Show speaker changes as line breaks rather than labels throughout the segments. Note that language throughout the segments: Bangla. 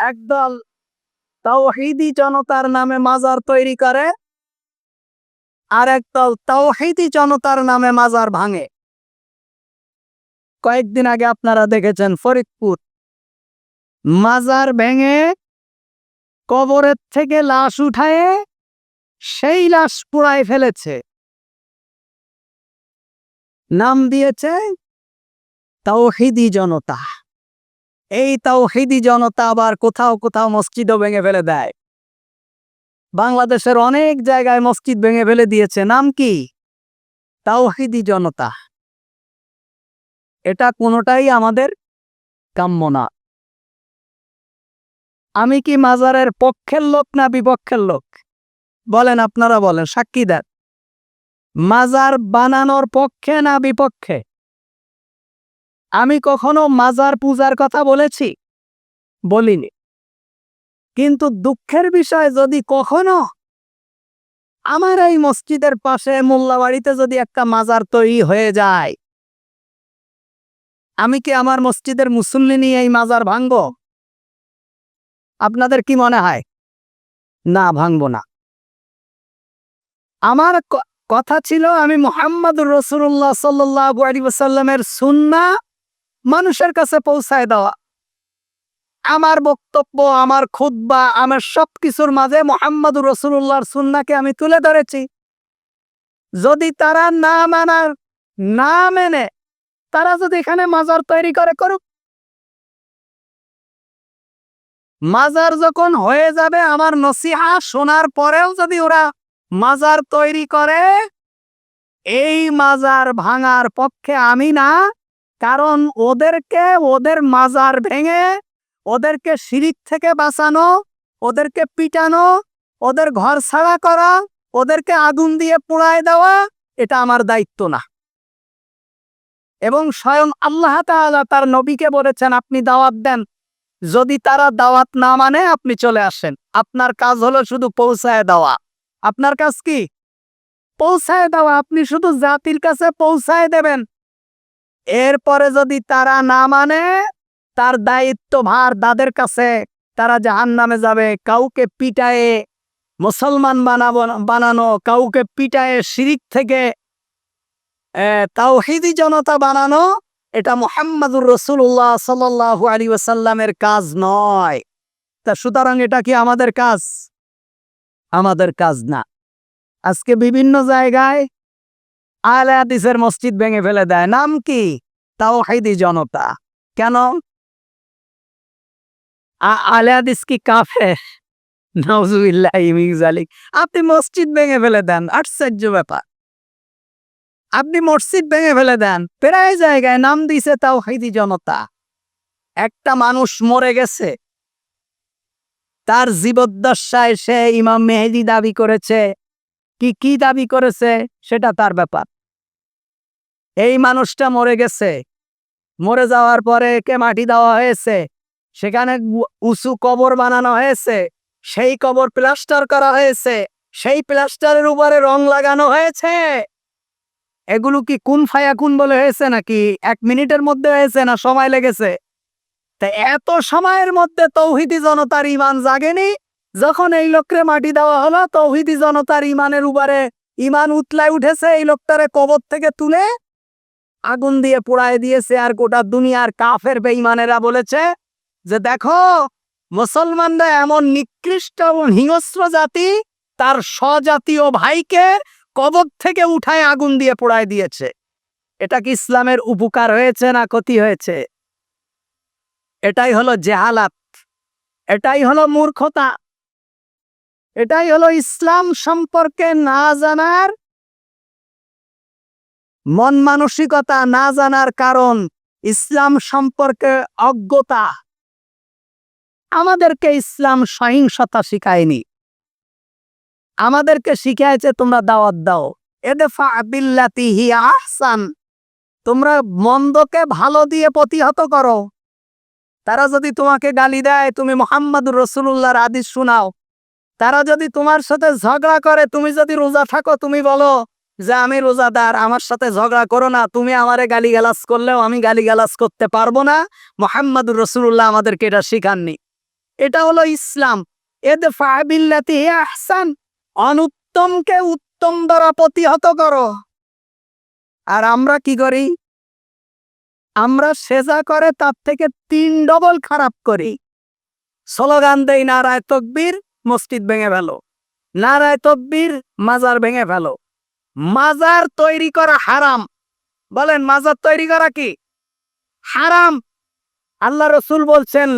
একদল তাওহিদি জনতার নামে মাজার তৈরি করে আর একদল তাওহিদি জনতার নামে মাজার ভাঙে। কয়েকদিন আগে আপনারা দেখেছেন ফরিদপুর। মাজার ভেঙে কবরের থেকে লাশ উঠায়ে সেই লাশ পুড়ায় ফেলেছে। নাম দিয়েছে তাওহিদি জনতা। এই তাও তাওহিদি জনতা আবার কোথাও কোথাও মসজিদও ভেঙে ফেলে দেয়। বাংলাদেশের অনেক জায়গায় মসজিদ ভেঙে ফেলে দিয়েছে। নাম কি? তাও তাওহিদি জনতা। এটা কোনোটাই আমাদের কাম্য না। আমি কি মাজারের পক্ষের লোক না বিপক্ষের লোক? বলেন আপনারা বলেন, সাক্ষী দেন। মাজার বানানোর পক্ষে না বিপক্ষে? আমি কখনো মাজার পূজার কথা বলেছি? বলিনি। কিন্তু দুঃখের বিষয়, যদি কখনো? আমার এই মসজিদের পাশে মোল্লাবাড়িতে যদি একটা মাজার তৈরি হয়ে যায়, আমি কি আমার মসজিদের মুসল্লি নিয়ে এই মাজার ভাঙব? আপনাদের কি মনে হয়? না, ভাঙব না। আমার কথা ছিল আমি মোহাম্মদ রসুল্লাহ সাল্লাহ আলী ওসাল্লামের সুন্না মানুষের কাছে পৌঁছায় দেওয়া। আমার বক্তব্য, আমার খুদ্া আমার সব কিছুর মাঝে মোহাম্মদ রসুল্লাহর সুন্নাকে আমি তুলে ধরেছি। যদি তারা না মানার, না মেনে, তারা যদি এখানে মাজার তৈরি করে, করুক। মাজার যখন হয়ে যাবে, আমার নসিহা শোনার পরেও যদি ওরা মাজার তৈরি করে, এই মাজার ভাঙার পক্ষে আমি না কারণ ওদেরকে ওদের মাজার ভেঙে, ওদেরকে শিরিক থেকে বাঁচানো, ওদেরকে পিটানো, ওদের ঘর ছাড়া করা, ওদেরকে আগুন দিয়ে পোড়ায় দেওয়া, এটা আমার দায়িত্ব না। এবং স্বয়ং আল্লাহ তাআলা তার নবীকে বলেছেন, আপনি দাওয়াত দেন। যদি তারা দাওয়াত না মানে আপনি চলে আসেন। আপনার কাজ হলো শুধু পৌঁছায় দেওয়া। আপনার কাজ কি? পৌঁছায় দেওয়া। আপনি শুধু জাতির কাছে পৌঁছায় দেবেন। এরপরে যদি তারা না মানে তার দায়িত্ব ভার তাদের কাছে, তারা জাহান নামে যাবে, কাউকে পিটায়ে মুসলমান বানাবো, বানানো, কাউকে পিটায়ে শিরিক থেকে তাওহিদি জনতা বানানো, এটা মোহাম্মদুর রসুল্লাহ সাল্লাহু আলী ওয়াসাল্লামের কাজ নয়। তা সুতরাং এটা কি আমাদের কাজ? আমাদের কাজ না। আজকে বিভিন্ন জায়গায় আলে হাদিসের মসজিদ ভেঙে ফেলে দেয়। নাম কি? তাওহিদি জনতা। কেন? আ- আলে হাদিস কি কাফে আপনি মসজিদ ভেঙে ফেলে দেন, আশ্চর্য ব্যাপার। আপনি মসজিদ ভেঙে ফেলে দেন, প্রায় জায়গায় নাম দিছে তাও হাইদি জনতা। একটা মানুষ মরে গেছে। তার জীবদ্দশায় সে ইমাম মেহেদি দাবি করেছে কি কি দাবি করেছে সেটা তার ব্যাপার। এই মানুষটা মরে গেছে। মরে যাওয়ার পরে কে মাটি দেওয়া হয়েছে? সেখানে উঁচু কবর বানানো হয়েছে। সেই কবর প্লাস্টার করা হয়েছে। সেই প্লাস্টারের উপরে রং লাগানো হয়েছে। এগুলো কি কোন ফায়া কোন বলে হয়েছে নাকি? এক মিনিটের মধ্যে হয়েছে না সময় লেগেছে? তা এত সময়ের মধ্যে তৌহিদি জনতার ইমান জাগেনি? যখন এই লোকরে মাটি দেওয়া হলো, তৌহিদি জনতার ইমানের উপরে ইমান উতলায় উঠেছে, এই লোকটারে কবর থেকে তুলে আগুন দিয়ে পোড়ায় দিয়েছে। আর গোটা দুনিয়ার কাফের বেঈমানেরা বলেছে যে, দেখো, মুসলমানরা এমন নিকৃষ্ট এবং হিংস্র জাতি, তার স্বজাতীয় ভাইকে কবর থেকে উঠায় আগুন দিয়ে পোড়ায় দিয়েছে। এটা কি ইসলামের উপকার হয়েছে না ক্ষতি হয়েছে? এটাই হলো জেহালাত, এটাই হলো মূর্খতা। এটাই হলো ইসলাম সম্পর্কে না জানার মন মানসিকতা না জানার কারণ, ইসলাম সম্পর্কে অজ্ঞতা। আমাদেরকে ইসলাম সহিংসতা শিখায়নি। আমাদেরকে শিখাইছে তোমরা দাওয়াত দাও। এদেফা আহসান। তোমরা মন্দকে ভালো দিয়ে প্রতিহত করো। তারা যদি তোমাকে গালি দেয়, তুমি মোহাম্মদ রসুল্লাহর আদিস শোনাও। তারা যদি তোমার সাথে ঝগড়া করে, তুমি যদি রোজা থাকো, তুমি বলো যে আমি রোজাদার, আমার সাথে ঝগড়া করো না, তুমি আমারে গালি গালাজ করলেও আমি গালি গালাজ করতে পারব না। মোহাম্মদ রসুল্লাহ আমাদেরকে এটা শিখাননি। এটা হলো ইসলাম। এদ ফাবিল্লাতি আহসান। অনুত্তমকে উত্তম দ্বারা প্রতিহত করো। আর আমরা কি করি? আমরা সেজা করে তার থেকে তিন ডবল খারাপ করি। স্লোগান দেই নারায় তকবীর মসজিদ ভেঙে ফেলো। নারায় তকবীর মাজার ভেঙে ফেলো। মাজার তৈরি করা হারাম। বলেন, মাজার তৈরি করা কি? হারাম। আল্লাহ রসুল বলছেন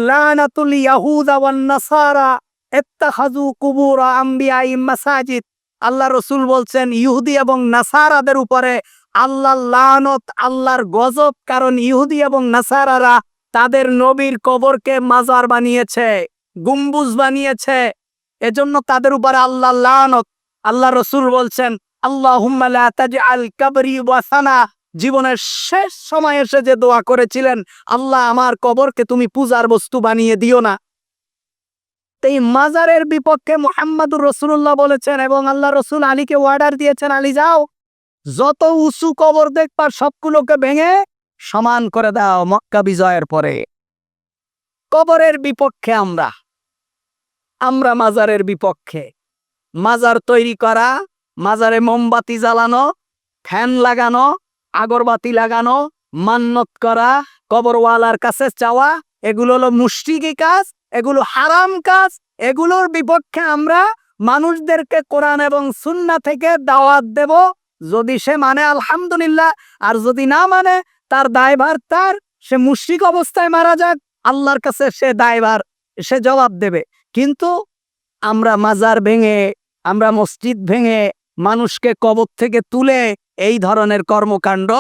আল্লাহ রসুল বলছেন, ইহুদি এবং নাসারাদের উপরে আল্লাহ লানত, আল্লাহর গজব, কারণ ইহুদি এবং নাসারারা তাদের নবীর কবরকে মাজার বানিয়েছে, গুম্বুজ বানিয়েছে এজন্য তাদের উপরে আল্লাহ লানত। আল্লাহ রসুল বলছেন আল্লাহ আল কাবরি ওয়াসানা জীবনের শেষ সময় এসে যে দোয়া করেছিলেন, আল্লাহ আমার কবরকে তুমি পূজার বস্তু বানিয়ে দিও না। এই মাজারের বিপক্ষে মোহাম্মদুর রসুল্লাহ বলেছেন এবং আল্লাহ রসুল আলীকে অর্ডার দিয়েছেন, আলী, যাও। যত উঁচু কবর দেখবার সবগুলোকে ভেঙে সমান করে দাও মক্কা বিজয়ের পরে। কবরের বিপক্ষে আমরা আমরা মাজারের বিপক্ষে। মাজার তৈরি করা, মাজারে মোমবাতি জ্বালানো, ফ্যান লাগানো, আগরবাতি লাগানো, মান্নত করা, কবরওয়ালার কাছে চাওয়া, এগুলো হলো মুশরিকি কাজ, এগুলো হারাম কাজ, এগুলোর বিপক্ষে আমরা মানুষদেরকে কোরআন এবং সুন্না থেকে দাওয়াত দেব। যদি সে মানে আলহামদুলিল্লাহ, আর যদি না মানে তার দায়ভার তার, সে মুশ্রিক অবস্থায় মারা যাক। আল্লাহর কাছে সে দায়ভার, সে জবাব দেবে। কিন্তু আমরা মাজার ভেঙে, আমরা মসজিদ ভেঙে মানুষকে কবর থেকে তুলে এই ধরনের কর্মকাণ্ড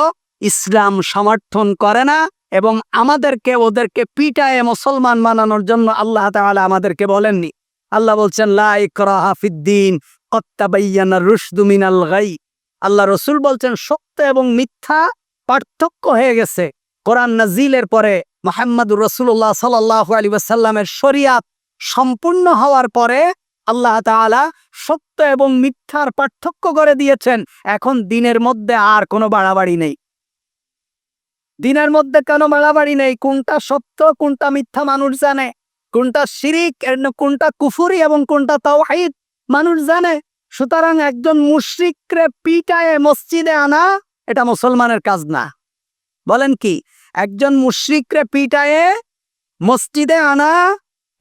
ইসলাম সমর্থন করে না এবং আমাদেরকে ওদেরকে পিটায়ে মুসলমান বানানোর জন্য আল্লাহ তাআলা আমাদেরকে বলেননি। আল্লাহ বলছেন, লা ইকরাহা ফিদ্দিন, কদ তাবায়্যানা রুশদু গাই। আল্লাহ রসুল বলছেন, সত্য এবং মিথ্যা পার্থক্য হয়ে গেছে। কোরআন নাজিলের পরে মোহাম্মদুর রসুল্লাহ সাল্লাহ আলী ওয়াসাল্লামের শরিয়াত সম্পূর্ণ হওয়ার পরে আল্লাহ তাআলা সত্য এবং মিথ্যার পার্থক্য করে দিয়েছেন। এখন দিনের মধ্যে আর কোনো বাড়াবাড়ি নেই। দিনের মধ্যে কেন বাড়াবাড়ি নেই। কোনটা সত্য, কোনটা মিথ্যা মানুষ জানে। কোনটা শিরিক কোনটা কুফুরি এবং কোনটা তাওহীদ মানুষ জানে। সুতরাং একজন মুশরিকরে পিটায়ে মসজিদে আনা, এটা মুসলমানের কাজ না। বলেন কি? একজন মুশরিকরে পিটায়ে মসজিদে আনা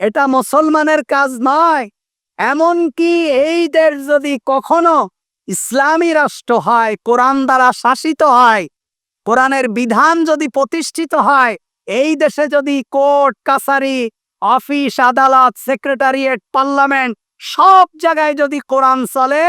এটা মুসলমানের কাজ নয়। এমনকি এই দেশ যদি কখনো ইসলামী রাষ্ট্র হয়, কোরআন দ্বারা শাসিত হয়, কোরআনের বিধান যদি প্রতিষ্ঠিত হয়, এই দেশে যদি কোর্ট, কাছারি, অফিস, আদালত, সেক্রেটারিয়েট, পার্লামেন্ট সব জায়গায় যদি কোরআন চলে,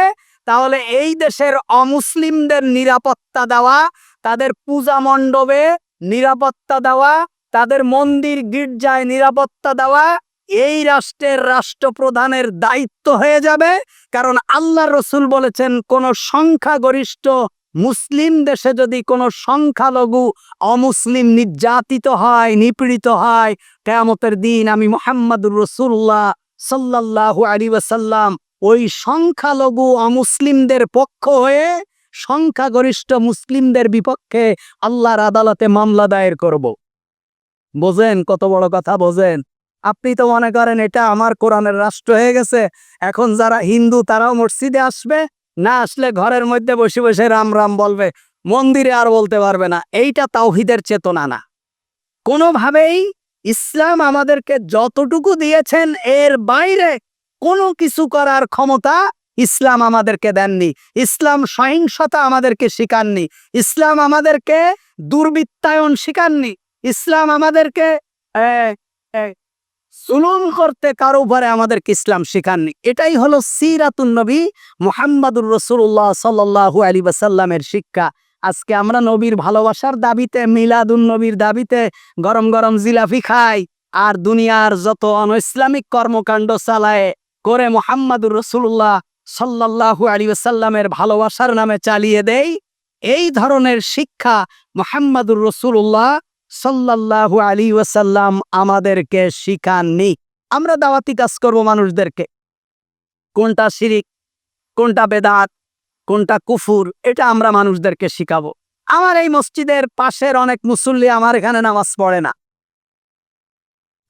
তাহলে এই দেশের অমুসলিমদের নিরাপত্তা দেওয়া, তাদের পূজা মণ্ডপে নিরাপত্তা দেওয়া, তাদের মন্দির গির্জায় নিরাপত্তা দেওয়া এই রাষ্ট্রের রাষ্ট্রপ্রধানের দায়িত্ব হয়ে যাবে, কারণ আল্লাহ রসুল বলেছেন, কোন সংখ্যাগরিষ্ঠ মুসলিম দেশে যদি কোনো সংখ্যালঘু অমুসলিম নির্যাতিত হয়, নিপীড়িত হয়, কেয়ামতের দিন আমি মোহাম্মদুর রসুল্লাহ সাল্লাল্লাহু আলী ওয়াসাল্লাম ওই সংখ্যালঘু অমুসলিমদের পক্ষ হয়ে সংখ্যাগরিষ্ঠ মুসলিমদের বিপক্ষে আল্লাহর আদালতে মামলা দায়ের করব। বোঝেন, কত বড় কথা, বোঝেন। আপনি তো মনে করেন এটা আমার কোরআনের রাষ্ট্র হয়ে গেছে। এখন যারা হিন্দু, তারাও মসজিদে আসবে, না আসলে ঘরের মধ্যে বসে বসে রাম রাম বলবে, মন্দিরে আর বলতে পারবে না। এইটা তাওহিদের চেতনা না। কোনোভাবেই ইসলাম আমাদেরকে যতটুকু দিয়েছেন, এর বাইরে কোনো কিছু করার ক্ষমতা ইসলাম আমাদেরকে দেননি। ইসলাম সহিংসতা আমাদেরকে শিখাননি। ইসলাম আমাদেরকে দুর্বৃত্তায়ন শিখাননি। ইসলাম আমাদেরকে জুলুম করতে কারও উপরে আমাদেরকে ইসলাম শিখাননি। এটাই হলো সিরাতুন নবী মুহাম্মাদুর রসুল্লাহ সাল্লাহু আলী বাসাল্লামের শিক্ষা। আজকে আমরা নবীর ভালোবাসার দাবিতে, মিলাদুন নবীর দাবিতে গরম গরম জিলাফি খাই আর দুনিয়ার যত অন ইসলামিক কর্মকাণ্ড চালায়, করে মোহাম্মদুর রসুল্লাহ সাল্লাহু আলী সাল্লামের ভালোবাসার নামে চালিয়ে দেই, এই ধরনের শিক্ষা মোহাম্মদুর রসুল্লাহ সাল্লাহু আলী ওয়াসাল্লাম আমাদেরকে শিখাননি। আমরা দাওয়াতি কাজ করব মানুষদেরকে। কোনটা শিরিক, কোনটা বেদাত, কোনটা কুফুর, এটা আমরা মানুষদেরকে শিখাবো। আমার এই মসজিদের পাশের অনেক মুসল্লি আমার এখানে নামাজ পড়ে না।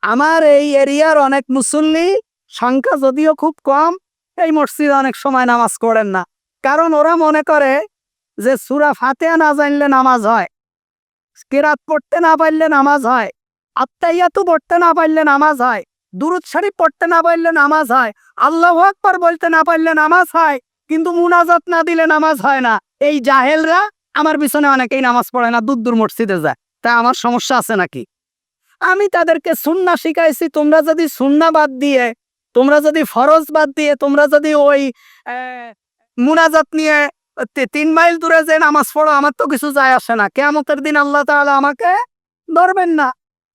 আমার এই এরিয়ার অনেক মুসল্লি সংখ্যা যদিও খুব কম, এই মসজিদে অনেক সময় নামাজ পড়েন না। কারণ ওরা মনে করে যে সুরা ফাতেহা না জানলে নামাজ হয়। কেরাত পড়তে না পারলে নামাজ হয়, আত্মাইয়াতু পড়তে না পারলে নামাজ হয়, দুরুদ শরীফ পড়তে না পারলে নামাজ হয়, আল্লাহ আকবার বলতে না পারলে নামাজ হয়, কিন্তু মুনাজাত না দিলে নামাজ হয় না। এই জাহেলরা আমার পিছনে অনেকেই নামাজ পড়ে না দূর দূর মসজিদে যায়, তা আমার সমস্যা আছে নাকি? আমি তাদেরকে সুন্না শিখাইছি, তোমরা যদি সুন্না বাদ দিয়ে, তোমরা যদি ফরজ বাদ দিয়ে, তোমরা যদি ওই মুনাজাত নিয়ে তিন মাইল দূরে যে নামাজ পড়ো, আমার তো কিছু যায় আসে না। কেমতের দিন আল্লাহ তাআলা আমাকে ধরবেন না।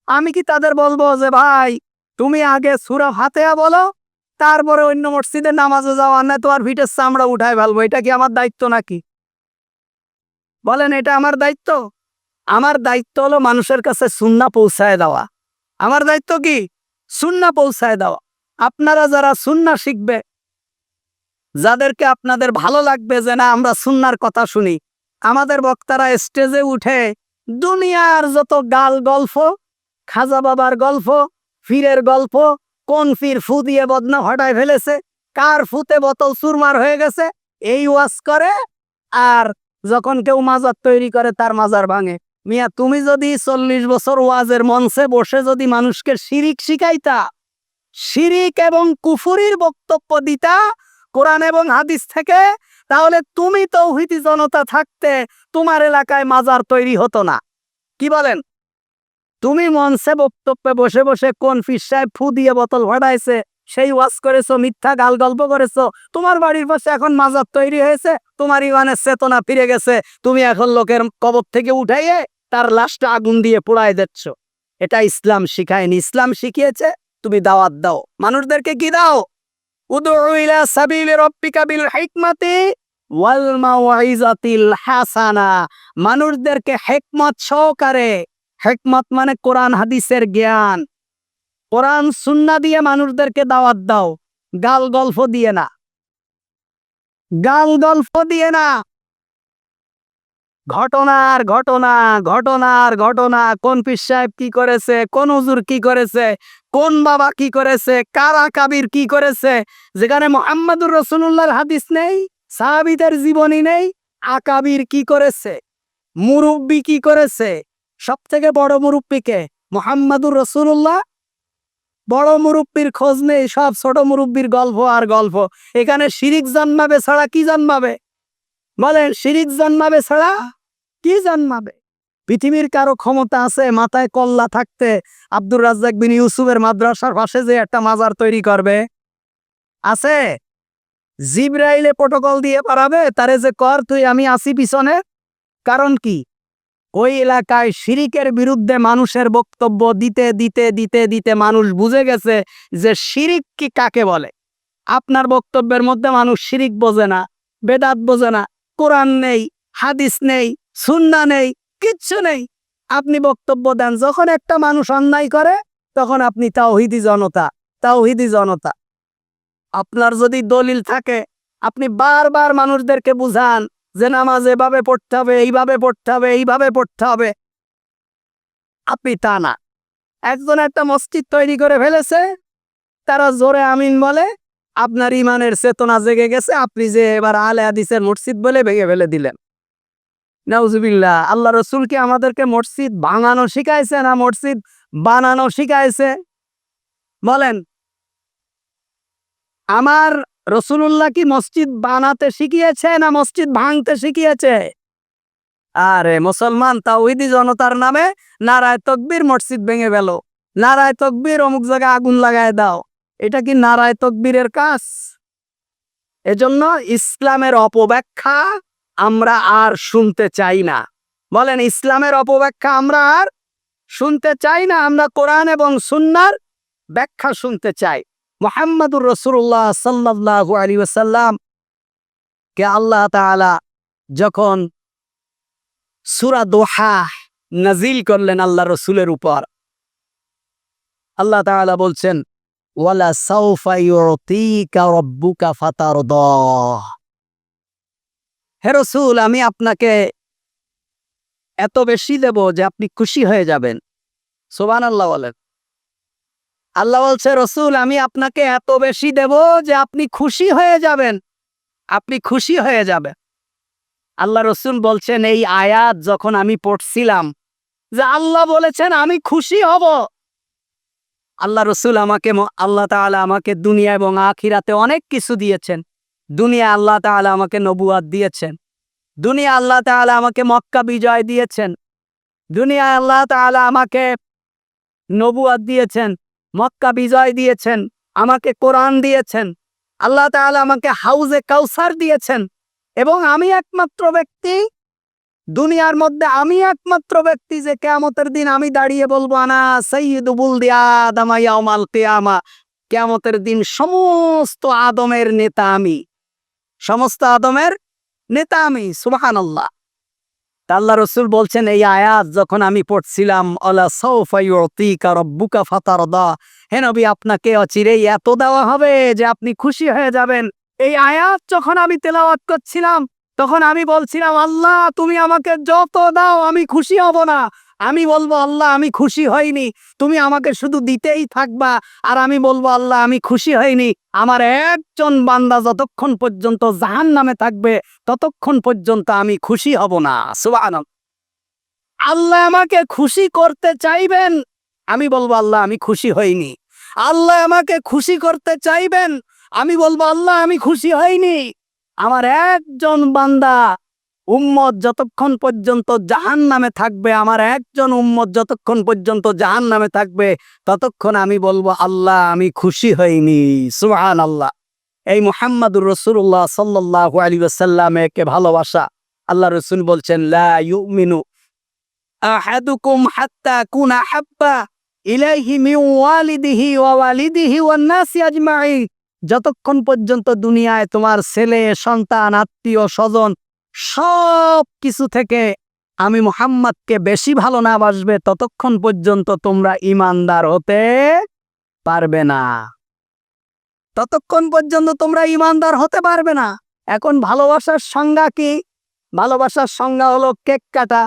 আমি কি তাদের বলব যে, ভাই, তুমি আগে সুরা ফাতেহা বলো, তারপরে অন্য মসজিদে নামাজে যাওয়া না তোমার ভিটের চামড়া উঠায় ফেলব। এটা কি আমার দায়িত্ব নাকি? বলেন, এটা আমার দায়িত্ব? আমার দায়িত্ব হলো মানুষের কাছে সুন্না পৌঁছায় দেওয়া। আমার দায়িত্ব কি? সুন্না পৌঁছায় দেওয়া। আপনারা যারা সুন্না শিখবে যাদেরকে আপনাদের ভালো লাগবে যে না, আমরা সুন্নার কথা শুনি। আমাদের বক্তারা স্টেজে উঠে দুনিয়ার যত গাল গল্প, খাজা বাবার গল্প, ফিরের গল্প, কোন ফির ফু দিয়ে বদনা হটায় ফেলেছে, কার ফুতে বোতল চুরমার হয়ে গেছে, এই ওয়াজ করে আর যখন কেউ মাজার তৈরি করে তার মাজার ভাঙে। মিয়া, তুমি যদি চল্লিশ বছর ওয়াজের মঞ্চে বসে যদি মানুষকে শিরিক শিখাইতা, শিরিক এবং কুফুরির বক্তব্য দিতা কোরআন এবং হাদিস থেকে, তাহলে তুমি তৌহিদি জনতা থাকতে তোমার এলাকায় মাজার তৈরি হতো না। কি বলেন? তুমি মঞ্চে বক্তব্যে বসে বসে কোন ফিস সাহেব ফু দিয়ে বোতল ভরাইছে সেই ওয়াজ করেছ, মিথ্যা গাল গল্প করেছ, তোমার বাড়ির পাশে এখন মাজার তৈরি হয়েছে, তোমার ইমানের চেতনা ফিরে গেছে, তুমি এখন লোকের কবর থেকে উঠাইয়ে তার লাশটা আগুন দিয়ে পোড়ায় দিচ্ছ। এটা ইসলাম শিখায়নি, ইসলাম শিখিয়েছে, তুমি দাওয়াত দাও। মানুষদেরকে কি দাও? মানুষদেরকে হেকমত সহকারে, হেকমত মানে কোরআন, হাদিসের জ্ঞান। কোরআন, সুন্না দিয়ে মানুষদেরকে দাওয়াত দাও, গাল গল্প দিয়ে না। গাল গল্প দিয়ে না। ঘটনার ঘটনা ঘটনার ঘটনা। কোন পীর সাহেব কি করেছে? কোন হুজুর কি করেছে? কোন বাবা কি করেছে? কারা কাবির কি করেছে? যেখানে মোহাম্মদুর রসুল্লাহর হাদিস নেই, সাহাবিদের জীবনী নেই, আকাবির কি করেছে? মুরব্বি কি করেছে? সব থেকে বড় মুরব্বিকে মোহাম্মদুর রসুল্লাহ বড় মুরব্বির খোঁজ নেই, সব ছোট মুরব্বির গল্প আর গল্প। এখানে শিরিক জন্মাবে ছাড়া কি জন্মাবে? বলেন, শিরিক জন্মাবে ছাড়া কি জন্মাবে? পৃথিবীর কারও ক্ষমতা আছে, মাথায় কল্লা থাকতে আব্দুর রাজ্জাক বিন ইউসুফের মাদ্রাসার পাশে যে একটা মাজার তৈরি করবে? আছে? জিব্রাইলে প্রোটোকল দিয়ে পারাবে? তারে যে কর, তুই আমি আসি পিছনে। কারণ কি? ওই এলাকায় শিরিকের বিরুদ্ধে মানুষের বক্তব্য দিতে দিতে দিতে দিতে মানুষ বুঝে গেছে যে শিরিক কি কাকে বলে? আপনার বক্তব্যের মধ্যে মানুষ শিরিক বোঝে না, বেদাত বোঝে না, কোরআন নেই, হাদিস নেই, সুন্না নেই কিচ্ছু নেই। আপনি বক্তব্য দেন, যখন একটা মানুষ অন্যায় করে, তখন আপনি তাওহিদি জনতা তাওহিদি জনতা। আপনার যদি দলিল থাকে, আপনি বারবার মানুষদেরকে বুঝান যে নামাজ এভাবে পড়তে হবে, এইভাবে পড়তে হবে, এইভাবে পড়তে হবে। আপনি তা না। একজন একটা মসজিদ তৈরি করে ফেলেছে, তারা জোরে আমিন বলে, আপনার ইমানের চেতনা জেগে গেছে, আপনি যে এবার আলে আদিসের মসজিদ বলে ভেঙে ফেলে দিলেন। নাউজুবিল্লাহ, আল্লাহ রসুল কি আমাদেরকে মসজিদ ভাঙানো শিখাইছে না মসজিদ বানানো শিখাইছে? বলেন, আমার রসুল্লাহ কি মসজিদ বানাতে শিখিয়েছে না মসজিদ ভাঙতে শিখিয়েছে? আরে মুসলমান, তাওহিদি জনতার নামে নারায় তকবীর মসজিদ ভেঙে গেল নারায় তকবীর অমুক জায়গায় আগুন লাগায় দাও। এটা কি নারায় তকবীরের কাজ? এজন্য ইসলামের অপব্যাখ্যা আমরা আর শুনতে চাই না। বলেন, ইসলামের অপব্যাখ্যা আমরা আর শুনতে চাই না, আমরা কোরআন এবং সুন্নার ব্যাখ্যা শুনতে চাই। মোহাম্মদুর রসুল্লাহ সাল্লাল্লাহু আলী ওয়াসাল্লাম কে আল্লাহ তাআলা যখন সুরা দোহা নাজিল করলেন আল্লাহ রসুলের উপর, আল্লাহ তাআলা বলছেন, ওয়ালা সাউফা ইউতিকা রাব্বুকা ফাতারদা। হে রসুল, আমি আপনাকে এত বেশি দেব যে আপনি খুশি হয়ে যাবেন। সোবান আল্লাহ বলেন। আল্লাহ বলছে, রসুল, আমি আপনাকে এত বেশি দেব যে আপনি খুশি হয়ে যাবেন। আপনি খুশি হয়ে যাবেন। আল্লাহ রসুল বলছেন, এই আয়াত যখন আমি পড়ছিলাম যে আল্লাহ বলেছেন, আমি খুশি হব। আল্লাহ রসুল আমাকে আল্লাহ তাআলা আমাকে দুনিয়া এবং আখিরাতে অনেক কিছু দিয়েছেন। দুনিয়া আল্লাহ তাআলা আমাকে নবুয়াত দিয়েছেন। দুনিয়া আল্লাহ তাআলা আমাকে মক্কা বিজয় দিয়েছেন। দুনিয়া আল্লাহ তাআলা আমাকে নবুয়াত দিয়েছেন, মক্কা বিজয় দিয়েছেন, আমাকে কোরআন দিয়েছেন। আল্লাহ তাআলা আমাকে হাউজে কাউসার দিয়েছেন এবং আমি একমাত্র ব্যক্তি। দুনিয়ার মধ্যে আমি একমাত্র ব্যক্তি যে কেয়ামতের দিন আমি দাঁড়িয়ে বলব, আনা সৈয়দ বুলদিয়া আদামা ইয়াউমাল কিয়ামা। কেয়ামতের দিন সমস্ত আদমের নেতা আমি। সমস্ত আদমের নেতা আমি, সুবহানাল্লাহ। আল্লাহ আল্লাহ রসুল বলছেন, এই আয়াত যখন আমি পড়ছিলাম হে নবী, আপনাকে অচিরেই এত দেওয়া হবে যে আপনি খুশি হয়ে যাবেন। এই আয়াত যখন আমি তেলাওয়াত করছিলাম, তখন আমি বলছিলাম, আল্লাহ, তুমি আমাকে যত দাও, আমি খুশি হব না। আমি বলব, আল্লাহ, আমি খুশি হইনি। তুমি আমাকে শুধু দিতেই থাকবা। আর আমি বলব, আল্লাহ, আমি খুশি হইনি। আমার একজন বান্দা যতক্ষণ পর্যন্ত জাহান নামে থাকবে, ততক্ষণ পর্যন্ত আমি খুশি হব না। সুবহানাল্লাহ। আল্লাহ আমাকে খুশি করতে চাইবেন। আমি বলব, আল্লাহ, আমি খুশি হইনি। আল্লাহ আমাকে খুশি করতে চাইবেন। আমি বলব, আল্লাহ, আমি খুশি হইনি। আমার একজন বান্দা উম্মত যতক্ষণ পর্যন্ত জাহান নামে থাকবে, আমার একজন উম্মত যতক্ষণ পর্যন্ত জাহান নামে থাকবে, ততক্ষণ আমি বলব, আল্লাহ, আমি খুশি হইনি। সুহান আল্লাহ এই মুহাম্মাদুর রসুল্লাহ সাল্লাহ আলী ওসাল্লামকে ভালোবাসা। আল্লাহ রসুল বলছেন, লা ইউমিনু আহাদুকুম হাত্তা কুনা হাব্বা ইলাইহি মিন ওয়ালিদিহি ওয়া ওয়ালিদিহি ওয়ান নাসি আজমাইন যতক্ষণ পর্যন্ত দুনিয়ায় তোমার ছেলে, সন্তান, আত্মীয়, স্বজন সব কিছু থেকে আমি মোহাম্মদকে বেশি ভালো না বাসবে ততক্ষণ পর্যন্ত তোমরা ইমানদার হতে পারবে না। ততক্ষণ পর্যন্ত তোমরা ইমানদার হতে পারবে না। এখন ভালোবাসার সংজ্ঞা কি? ভালোবাসার সংজ্ঞা হলো কেক কাটা।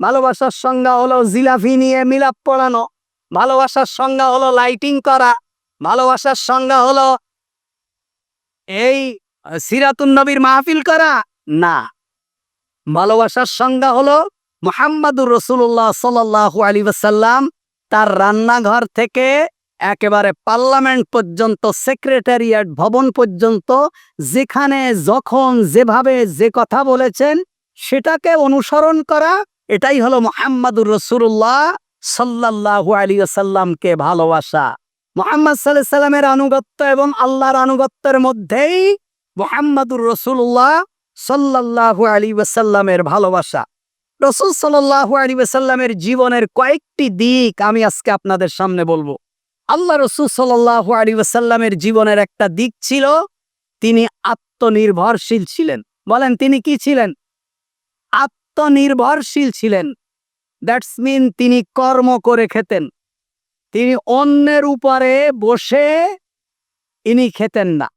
ভালোবাসার সংজ্ঞা হলো জিলাফি নিয়ে মিলাপ পড়ানো। ভালোবাসার সংজ্ঞা হলো লাইটিং করা। ভালোবাসার সংজ্ঞা হলো এই সিরাতুন নবীর মাহফিল করা। না। ভালোবাসার সংজ্ঞা হলো মোহাম্মদুর রসুল্লাহ সাল্লাহু আলী ওয়াসাল্লাম তার রান্নাঘর থেকে একেবারে পার্লামেন্ট পর্যন্ত, সেক্রেটারিয়েট ভবন পর্যন্ত যেখানে যখন যেভাবে যে কথা বলেছেন সেটাকে অনুসরণ করা, এটাই হলো মোহাম্মদুর রসুল্লাহ সাল্লাহু আলী সাল্লামকে ভালোবাসা। মোহাম্মদ সাল্লাহ সাল্লামের আনুগত্য এবং আল্লাহর আনুগত্যের মধ্যেই মোহাম্মদুর রসুল্লাহ সাল্লাহু আলী ওয়াসাল্লামের ভালোবাসা। রসুল সাল্লাহু আলী ওয়াসাল্লামের জীবনের কয়েকটি দিক আমি আজকে আপনাদের সামনে বলব। আল্লাহ রসুল সাল্লাহু আলী ওয়াসাল্লামের জীবনের একটা দিক ছিল, তিনি আত্মনির্ভরশীল ছিলেন। বলেন, তিনি কি ছিলেন? আত্মনির্ভরশীল ছিলেন। দ্যাটস মিন তিনি কর্ম করে খেতেন। তিনি অন্যের উপরে বসে ইনি খেতেন না।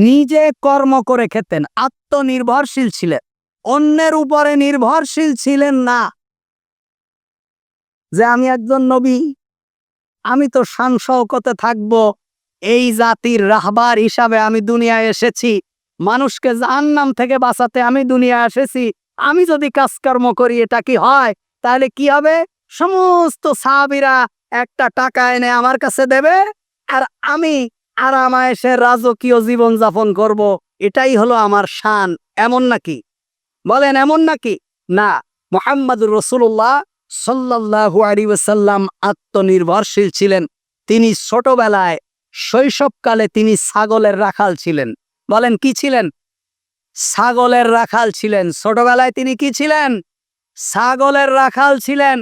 নিজে কর্ম করে খেতেন, আত্মনির্ভরশীল ছিলেন। অন্যের উপরে নির্ভরশীল ছিলেন না। যে আমি একজন নবী, আমি তো শওকতে থাকব, এই জাতির রাহবার হিসাবে আমি দুনিয়ায় এসেছি। মানুষকে জাহান্নাম থেকে বাঁচাতে আমি দুনিয়ায় এসেছি। আমি যদি কাজকর্ম করি, এটা কি হয়? তাহলে কি হবে? সমস্ত সাহাবিরা একটা টাকা এনে আমার কাছে দেবে, আর আমি আরামায়েশের রাজকীয় জীবন যাপন করব, এটাই হলো আমার শান। এমন নাকি? বলেন, এমন নাকি? না, মোহাম্মদুর রসুল্লাহ সাল্লাহু ওসাল্লাম আত্মনির্ভরশীল ছিলেন। তিনি ছোটবেলায়, শৈশবকালে তিনি ছাগলের রাখাল ছিলেন। বলেন, কি ছিলেন? ছাগলের রাখাল ছিলেন। ছোটবেলায় তিনি কি ছিলেন? ছাগলের রাখাল ছিলেন।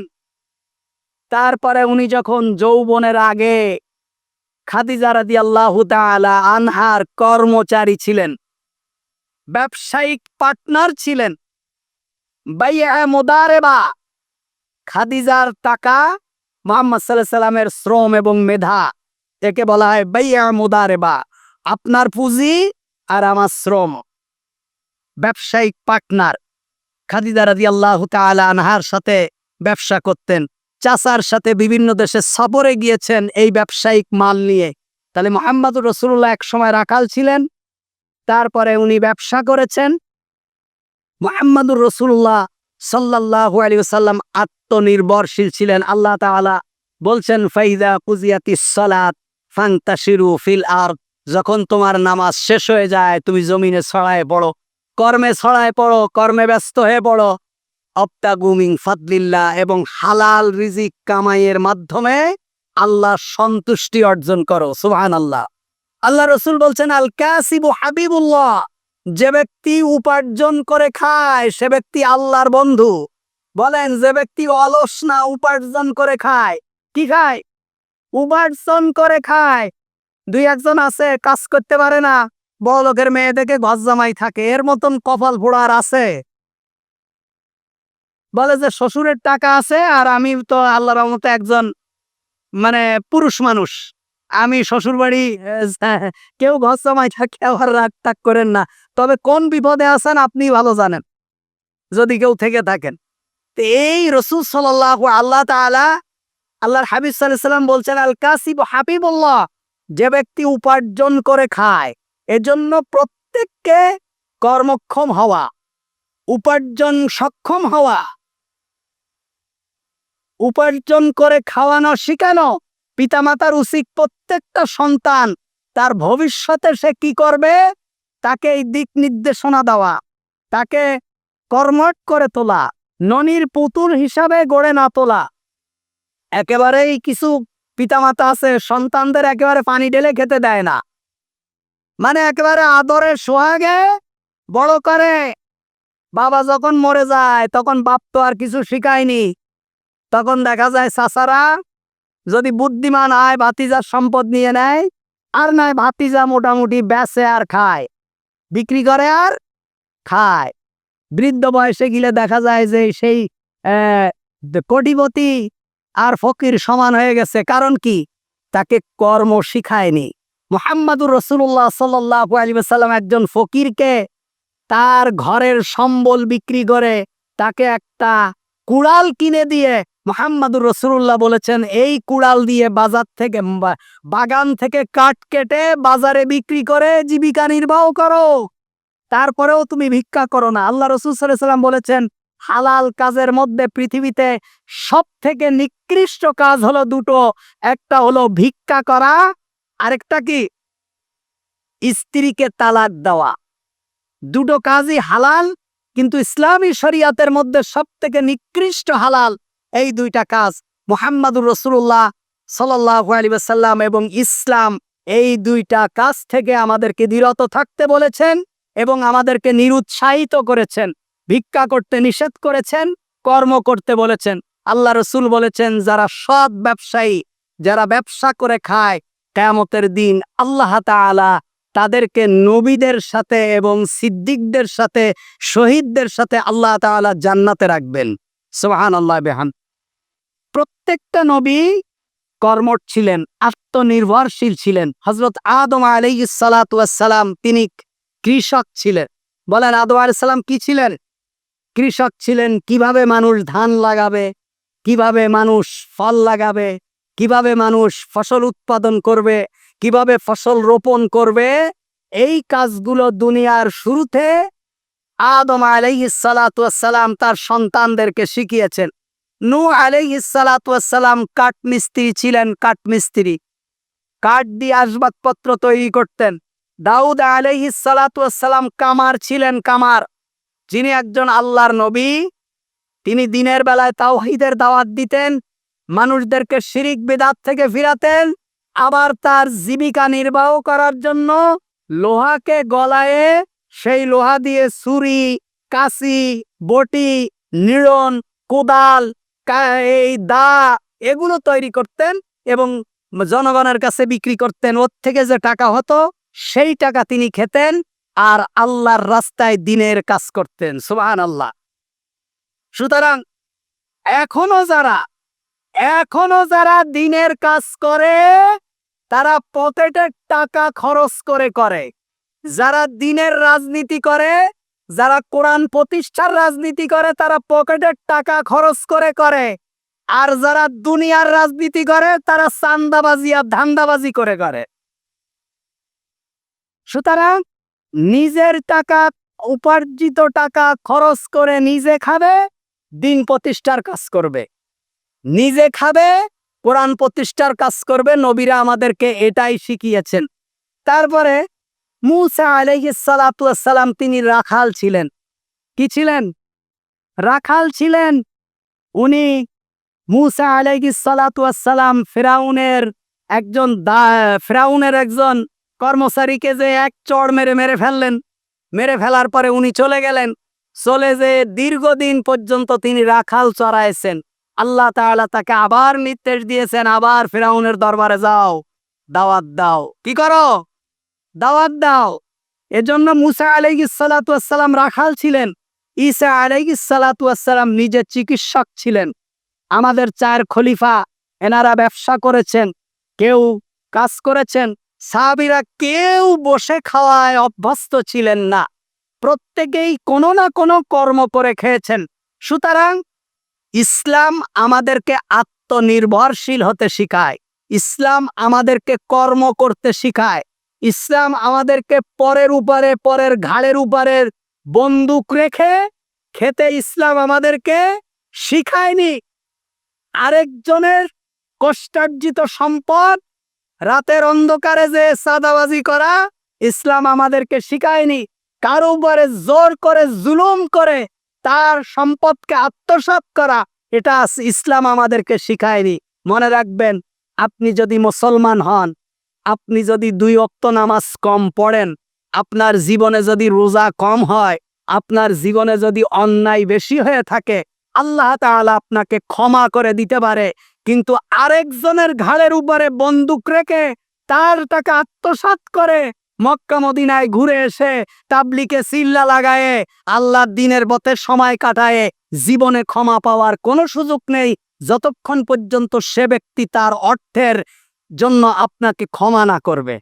তারপরে উনি যখন যৌবনের আগে খাদিজা রাদি আল্লাহ আনহার কর্মচারী ছিলেন। ব্যবসায়িক পার্টনার ছিলেন। খাদিজার টাকা মোহাম্মদ সাল্লামের শ্রম এবং মেধা, একে বলা হয় বাইয়া মোদারেবা। আপনার পুঁজি আর আমার শ্রম। ব্যবসায়িক পার্টনার। খাদিজা রাদি আল্লাহ আনহার সাথে ব্যবসা করতেন। চাচার সাথে বিভিন্ন দেশে সফরে গিয়েছেন এই ব্যবসায়িক মাল নিয়ে। তাহলে মোহাম্মদুর রসুল্লাহ এক সময় রাখাল ছিলেন, তারপরে উনি ব্যবসা করেছেন। মোহাম্মদুর রসুল্লাহ সাল্লাহ আলী সাল্লাম আত্মনির্ভরশীল ছিলেন। আল্লাহ তাআলা বলছেন, ফাইদা কুজিয়াতি সালাত ফান্তাশিরু ফিল আর যখন তোমার নামাজ শেষ হয়ে যায়, তুমি জমিনে ছড়ায় পড়ো, কর্মে ছড়ায় পড়ো, কর্মে ব্যস্ত হয়ে পড়ো অপ্তাগুমিং ফাদলিল্লাহ এবং হালাল রিজিক কামাইয়ের মাধ্যমে আল্লাহ সন্তুষ্টি অর্জন করো সুহান আল্লাহ আল্লাহ রসুল বলছেন, আল কাসিবু হাবিবুল্লাহ, যে ব্যক্তি উপার্জন করে খায়, সে ব্যক্তি আল্লাহর বন্ধু। বলেন, যে ব্যক্তি অলস না উপার্জন করে খায়, কি খায়? উপার্জন করে খায়। দুই একজন আছে, কাজ করতে পারে না বড় লোকের মেয়ে দেখে ঘর জামাই থাকে, এর মতন কপাল ফোড়ার আছে। বলে যে, শ্বশুরের টাকা আছে আর আমি তো আল্লাহর রহমতে একজন মানে পুরুষ মানুষ। আমি শ্বশুর বাড়ি কেউ ঘর জামাই থাকে আবার রাগ টাক করেন না। তবে কোন বিপদে আছেন আপনি ভালো জানেন, যদি কেউ থেকে থাকেন। তো এই রসুল সাল্লাহ আল্লাহ তাআলা, আল্লাহর হাবিব সাল্লাম বলছেন, আল কাসিব হাবিবুল্লাহ, যে ব্যক্তি উপার্জন করে খায়, এজন্য প্রত্যেককে কর্মক্ষম হওয়া, উপার্জন সক্ষম হওয়া উপার্জন করে খাওয়ানো শিখানো। পিতামাতার উচিত প্রত্যেকটা সন্তান তার ভবিষ্যতে সে কি করবে? তাকে এই দিক নির্দেশনা দেওয়া। তাকে কর্মট করে তোলা। ননির পুতুল হিসাবে গড়ে না তোলা। একেবারেই কিছু পিতামাতা আছে, সন্তানদের একেবারে পানি ঢেলে খেতে দেয় না। মানে একেবারে আদরে সোহাগে বড় করে। বাবা যখন মরে যায়, তখন বাপ তো আর কিছু শিখায়নি। তখন দেখা যায় চাচারা যদি বুদ্ধিমান হয়, ভাতিজার সম্পদ নিয়ে নেয়, আর নয় ভাতিজা মোটামুটি বেচে আর খায়, বিক্রি করে আর খায়। বৃদ্ধ বয়সে গেলে দেখা যায় যে সেই কোটিপতি আর ফকির সমান হয়ে গেছে। কারণ কি? তাকে কর্ম শিখায়নি। মোহাম্মদুর রসুল্লাহ সাল্লাহ আলী সাল্লাম একজন ফকিরকে তার ঘরের সম্বল বিক্রি করে তাকে একটা কুড়াল কিনে দিয়ে মোহাম্মদুর রসুল্লাহ বলেছেন, এই কুড়াল দিয়ে বাজার থেকে বাগান থেকে কাঠ কেটে বাজারে বিক্রি করে জীবিকা নির্বাহ করো। তারপরেও তুমি ভিক্ষা করো না। আল্লাহ রসুল সাল্লাম বলেছেন, হালাল কাজের মধ্যে পৃথিবীতে সব থেকে নিকৃষ্ট কাজ হলো দুটো। একটা হলো ভিক্ষা করা, আরেকটা কি? স্ত্রীকে তালাক দেওয়া। দুটো কাজই হালাল, কিন্তু ইসলামী শরিয়াতের মধ্যে সব থেকে নিকৃষ্ট হালাল এই দুইটা কাজ, মোহাম্মদুর রসুল্লাহ সাল্লাহ আলী সাল্লাম এবং ইসলাম, এই দুইটা কাজ থেকে আমাদেরকে বিরত থাকতে বলেছেন এবং আমাদেরকে নিরুৎসাহিত করেছেন, ভিক্ষা করতে নিষেধ করেছেন, কর্ম করতে বলেছেন। আল্লাহ রসুল বলেছেন, যারা সৎ ব্যবসায়ী, যারা ব্যবসা করে খায়, কেয়ামতের দিন আল্লাহ তাআলা তাদেরকে নবীদের সাথে এবং সিদ্দিকদের সাথে, শহীদদের সাথে আল্লাহ তাআলা জান্নাতে রাখবেন। সোহান আল্লাহ বেহান প্রত্যেকটা নবী কর্মঠ ছিলেন, আত্মনির্ভরশীল ছিলেন। হজরত আদম আলাই সালাম তিনি কৃষক ছিলেন। বলেন, আদম আলাইসাল্লাম কি ছিলেন? কৃষক ছিলেন, কীভাবে মানুষ ধান লাগাবে, কীভাবে মানুষ ফল লাগাবে, কীভাবে মানুষ ফসল উৎপাদন করবে, কীভাবে ফসল রোপণ করবে, এই কাজগুলো দুনিয়ার শুরুতে আদম আলাইসালাম তার সন্তানদেরকে শিখিয়েছেন। নু আলাইসালাম কাঠমিস্ত্রি ছিলেন কাঠমিস্ত্রি। কাঠ দিয়ে আসবাবপত্র তৈরি করতেন। দাউদ আলাইসালাম কামার ছিলেন কামার। যিনি একজন আল্লাহর নবী। তিনি দিনের বেলায় তাওহিদের দাওয়াত দিতেন, মানুষদেরকে শিরিক বিদাত থেকে ফিরাতেন, আবার তার জীবিকা নির্বাহ করার জন্য লোহাকে গলায়ে সেই লোহা দিয়ে ছুরি, কাশি, বটি, নিড়ন, কোদাল এই দা এগুলো তৈরি করতেন এবং জনগণের কাছে বিক্রি করতেন। ওর থেকে যে টাকা হতো, সেই টাকা তিনি খেতেন আর আল্লাহর রাস্তায় দিনের কাজ করতেন। সুবাহান আল্লাহ সুতরাং এখনও যারা এখনও যারা দিনের কাজ করে, তারা পকেটের টাকা খরচ করে করে। যারা দিনের রাজনীতি করে যারা কোরআন প্রতিষ্ঠার রাজনীতি করে, তারা পকেটের টাকা খরচ করে করে। আর যারা দুনিয়ার রাজনীতি করে, তারা চান্দাবাজি আর ধান্দাবাজি করে করে। সুতরাং নিজের টাকা, উপার্জিত টাকা খরচ করে নিজে খাবে, দিন প্রতিষ্ঠার কাজ করবে। নিজে খাবে, কোরআন প্রতিষ্ঠার কাজ করবে, নবীরা আমাদেরকে এটাই শিখিয়েছেন। তারপরে মুসা আলাইহিস সালাতু তিনি রাখাল ছিলেন। কি ছিলেন? রাখাল ছিলেন। উনি মুসা আলাইহিস সালাতু সালাম ফেরাউনের একজন ফেরাউনের একজন কর্মচারীকে যে এক চড় মেরে মেরে ফেললেন। মেরে ফেলার পরে উনি চলে গেলেন। চলে যে দীর্ঘদিন পর্যন্ত তিনি রাখাল চড়াইছেন। আল্লাহ তাআলা তাকে আবার নির্দেশ দিয়েছেন, আবার ফেরাউনের দরবারে যাও, দাওয়াত দাও। কি করো? দাওয়াত দাও। এজন্য মুসা আলাইহিস সালাতু রাখাল ছিলেন। ঈসা আলাইহিস সালাতু সালাম নিজে চিকিৎসক ছিলেন। আমাদের চার খলিফা এনারা ব্যবসা করেছেন, কেউ কাজ করেছেন, সাহাবীরা কেউ বসে খাওয়ায় অভ্যস্ত ছিলেন না। প্রত্যেকেই কোনো না কোনো কর্ম করে খেয়েছেন। সুতরাং ইসলাম আমাদেরকে আত্মনির্ভরশীল হতে শিখায়। ইসলাম আমাদেরকে কর্ম করতে শিখায়। ইসলাম আমাদেরকে পরের উপরে, পরের ঘাড়ের উপরের বন্দুক রেখে খেতে ইসলাম আমাদেরকে শিখায়নি। আরেকজনের কষ্টার্জিত সম্পদ রাতের অন্ধকারে যে সাদাবাজি করা, ইসলাম আমাদেরকে শিখায়নি। কারও উপরে জোর করে, জুলুম করে তার সম্পদকে আত্মসাৎ করা, এটা ইসলাম আমাদেরকে শিখায়নি। মনে রাখবেন, আপনি যদি মুসলমান হন আপনি যদি দুই অক্ত নামাজ কম পড়েন, আপনার জীবনে যদি রোজা কম হয়, আপনার জীবনে যদি অন্যায় বেশি হয়ে থাকে, আল্লাহ তাআলা আপনাকে ক্ষমা করে দিতে পারে। কিন্তু আরেকজনের ঘাড়ের উপরে বন্দুক রেখে তার টাকা আত্মসাৎ করে মক্কা মদিনায় ঘুরে এসে তাবলিকে সিল্লা লাগায়ে আল্লাহর দিনের পথে সময় কাটায়ে জীবনে ক্ষমা পাওয়ার কোনো সুযোগ নেই। যতক্ষণ পর্যন্ত সে ব্যক্তি তার অর্থের জন্য আপনাকে ক্ষমা না করবে।